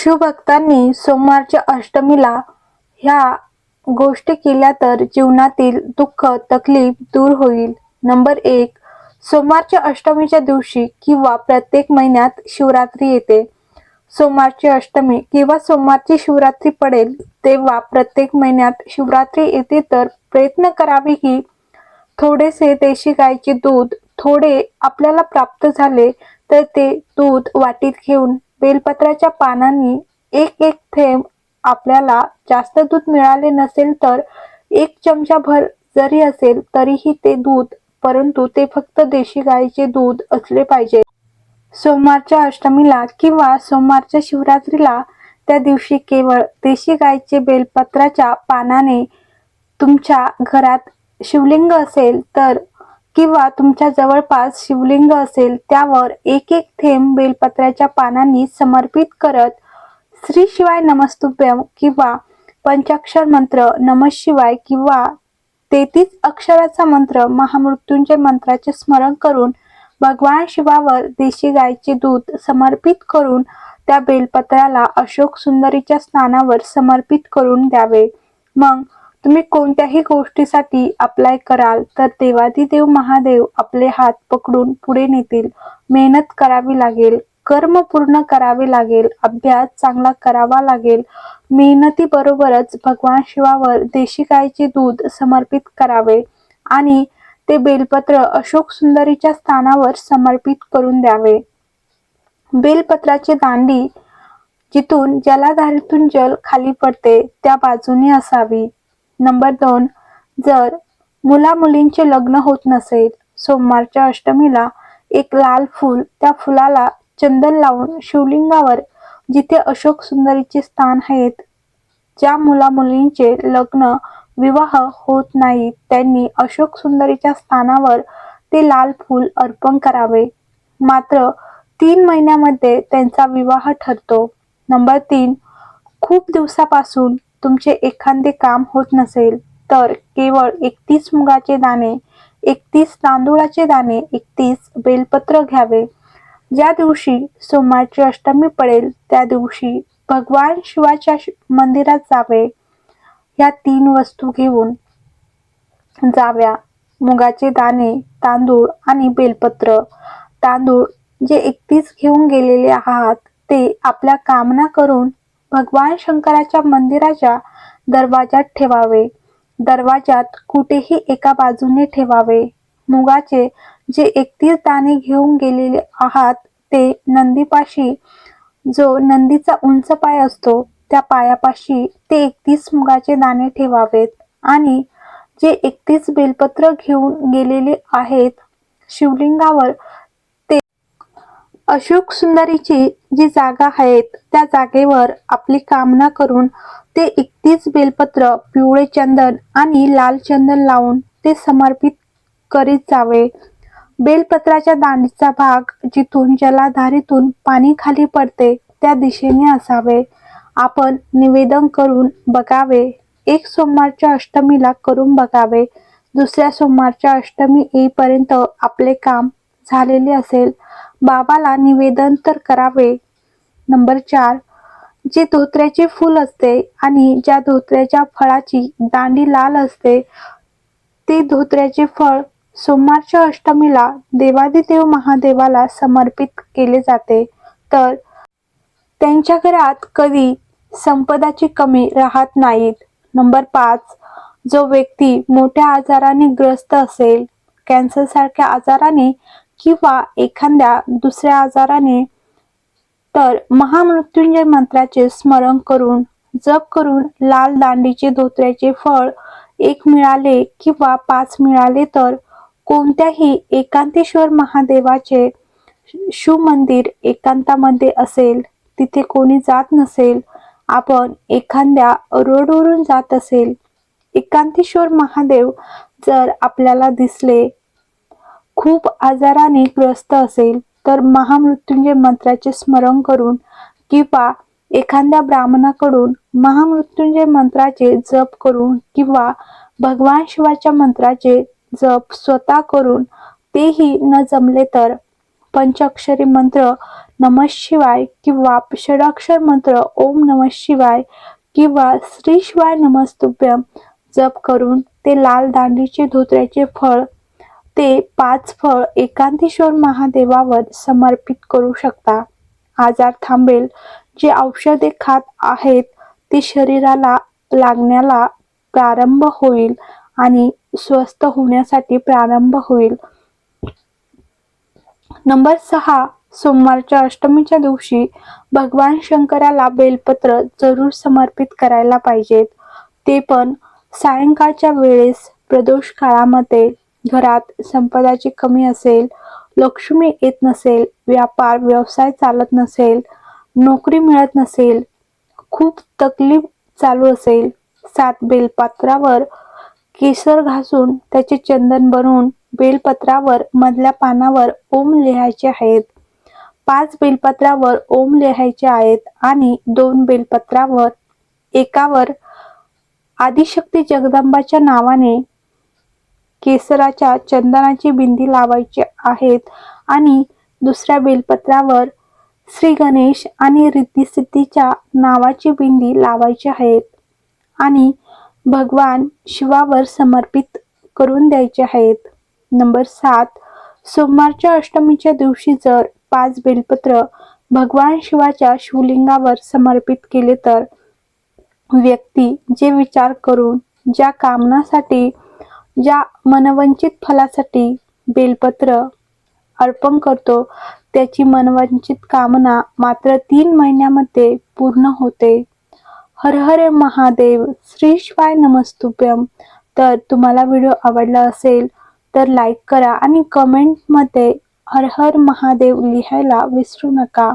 शिवभक्तांनी सोमवारच्या अष्टमीला ह्या गोष्टी केल्या तर जीवनातील दुःख तकलीफ दूर होईल. नंबर एक सोमवारच्या अष्टमीच्या दिवशी किंवा प्रत्येक महिन्यात शिवरात्री येते. सोमवारची अष्टमी किंवा सोमवारची शिवरात्री पडेल तेव्हा प्रत्येक महिन्यात शिवरात्री येते तर प्रयत्न करावे की थोडेसे देशी गायचे दूध थोडे आपल्याला प्राप्त झाले तर ते दूध वाटीत घेऊन बेलपत्राच्या पानांनी एक एक थेंब आपल्याला जास्त दूध मिळाले नसेल तर एक चमचा भर जरी असेल तरीही ते दूध परंतु ते फक्त देशी गाईचे दूध असले पाहिजे. सोमवारच्या अष्टमीला किंवा सोमवारच्या शिवरात्रीला त्या दिवशी केवळ देशी गाईचे बेलपत्राच्या पानाने तुमच्या घरात शिवलिंग असेल तर किंवा तुमच्या जवळपास शिवलिंग असेल त्यावर एक एक थेंब बेलपत्राच्या पानांनी समर्पित करत श्री शिवाय नमस्तुभ्यम किंवा पंचाक्षर मंत्र नम शिवाय किंवा तेहतीस अक्षराचा मंत्र महामृत्युंजय मंत्राचे स्मरण करून भगवान शिवावर देशी गायचे दूध समर्पित करून त्या बेलपत्राला अशोक सुंदरीच्या स्नानावर समर्पित करून द्यावे. मग तुम्ही कोणत्याही गोष्टीसाठी अप्लाय कराल तर देवादिदेव महादेव आपले हात पकडून पुढे नेतील. मेहनत करावी लागेल कर्म पूर्ण करावे लागेल अभ्यास चांगला करावा लागेल. मेहनती बरोबरच भगवान शिवावर देशी गायचे दूध समर्पित करावे आणि ते बेलपत्र अशोक सुंदरीच्या स्थानावर समर्पित करून द्यावे. बेलपत्राची दांडी जिथून जलाधारीतून जल खाली पडते त्या बाजूने असावी. नंबर दोन जर मुला मुलींचे लग्न होत नसेल सोमवारच्या अष्टमीला एक लाल फूल त्या फुलाला चंदन लावून शिवलिंगावर जिथे अशोक सुंदरीचे स्थान आहेत ज्या मुला मुलींचे लग्न विवाह होत नाही त्यांनी अशोक सुंदरीच्या स्थानावर ते लाल फूल अर्पण करावे. मात्र तीन महिन्यामध्ये त्यांचा विवाह ठरतो. नंबर तीन खूप दिवसापासून तुमचे एखादे काम होत नसेल तर केवळ एकतीस मुगाचे दाणे एकतीस तांदूळाचे दाणे एकतीस बेलपत्र घ्यावे. ज्या दिवशी सोमवारची अष्टमी पडेल त्या दिवशी भगवान शिवाच्या मंदिरात जावे. या तीन वस्तू घेऊन जाव्या. मुगाचे दाणे तांदूळ आणि बेलपत्र. तांदूळ जे एकतीस घेऊन गेलेले आहात ते आपल्या कामना करून भगवान शंकराच्या मंदिराच्या दरवाजात ठेवावे. दरवाजात कुठेही एका बाजूने ठेवावे. मुगाचे जे एकतीस दाणे घेऊन गेलेले आहात ते नंदीपाशी जो नंदीचा उंच पाय असतो त्या पायापाशी ते एकतीस मुगाचे दाणे ठेवावेत. आणि जे एकतीस बेलपत्र घेऊन गेलेले आहेत शिवलिंगावर अशोक सुंदरीची जी जागा आहेत त्या जागेवर आपली कामना करून ते एकतीस बेलपत्र पिवळे चंदन आणि लाल चंदन लावून ते समर्पित करीत जावे. बेलपत्राच्या दांडीचा भाग जिथून जलाधारीतून पाणी खाली पडते त्या दिशेने असावे. आपण निवेदन करून बघावे. एक सोमवारच्या अष्टमीला करून बघावे. दुसऱ्या सोमवारच्या अष्टमी येईपर्यंत आपले काम झालेले असेल. बाबाला निवेदन तर करावे. नंबर चार जे धोत्र्याचे फूल असते आणि ज्या धोत्र्याच्या फळाची दांडी लाल असते ते धोत्र्याचे फळ सोमवारच्या अष्टमीला देवादिदेव महादेवाला समर्पित केले जाते. तर त्यांच्या घरात कधी संपदाची कमी राहत नाहीत. नंबर पाच जो व्यक्ती मोठ्या आजाराने ग्रस्त असेल कॅन्सर सारख्या आजाराने किंवा एखाद्या दुसऱ्या आजाराने तर महामृत्युंजय मंत्राचे स्मरण करून जप करून लाल दांडीचे धोत्र्याचे फळ एक मिळाले किंवा पाच मिळाले तर कोणत्याही एकांतेश्वर महादेवाचे शिवमंदिर एकांतामध्ये असेल तिथे कोणी जात नसेल आपण एखाद्या रोडवरून जात असेल. एकांतेश्वर महादेव जर आपल्याला दिसले खूप आजाराने ग्रस्त असेल तर महामृत्युंजय मंत्राचे स्मरण करून किंवा एखाद्या ब्राह्मणाकडून महामृत्युंजय मंत्राचे जप करून किंवा भगवान शिवाच्या मंत्राचे जप स्वतः करून तेही न जमले तर पंचाक्षरी मंत्र नम शिवाय किंवा षडाक्षर मंत्र ओम नम शिवाय किंवा श्री शिवाय नमस्तुभ्यम जप करून ते लाल दांडीचे धोत्र्याचे फळ ते पाच फळ एकांतेश्वर महादेवावर समर्पित करू शकता. आजार थांबेल. जे औषधे खात आहेत ते शरीराला लागण्याला प्रारंभ होईल आणि स्वस्थ होण्यासाठी प्रारंभ होईल. नंबर सहा सोमवारच्या अष्टमीच्या दिवशी भगवान शंकराला बेलपत्र जरूर समर्पित करायला पाहिजेत. ते पण सायंकाळच्या वेळेस प्रदोष काळामध्ये घरात संपदाची कमी असेल लक्ष्मी येत नसेल व्यापार व्यवसाय चालत नसेल नोकरी मिळत नसेल खूप तकलीफ चालू असेल सात बेलपत्रावर केसर घासून त्याचे चंदन बनवून बेलपत्रावर मधल्या पानावर ओम लिहायचे आहेत. पाच बेलपत्रावर ओम लिहायचे आहेत आणि दोन बेलपत्रावर एकावर आदिशक्ती जगदंबाच्या नावाने केसराच्या चंदनाची बिंदी लावायची आहेत आणि दुसऱ्या बेलपत्रावर श्री गणेश आणि रिद्धिसिद्धीच्या नावाची बिंदी लावायची आहेत आणि भगवान शिवावर समर्पित करून द्यायचे आहेत. नंबर सात सोमवारच्या अष्टमीच्या दिवशी जर पाच बेलपत्र भगवान शिवाच्या शिवलिंगावर समर्पित केले तर व्यक्ती जे विचार करून ज्या कामनासाठी ज्या मनवंचित फलासाठी बेलपत्र अर्पण करतो त्याची मनवंचित कामना मात्र तीन महिन्यामध्ये पूर्ण होते. हर हर महादेव श्री शिवाय नमस्तुभ्यम. तर तुम्हाला व्हिडिओ आवडला असेल तर लाईक करा आणि कमेंटमध्ये हर हर महादेव लिहायला विसरू नका.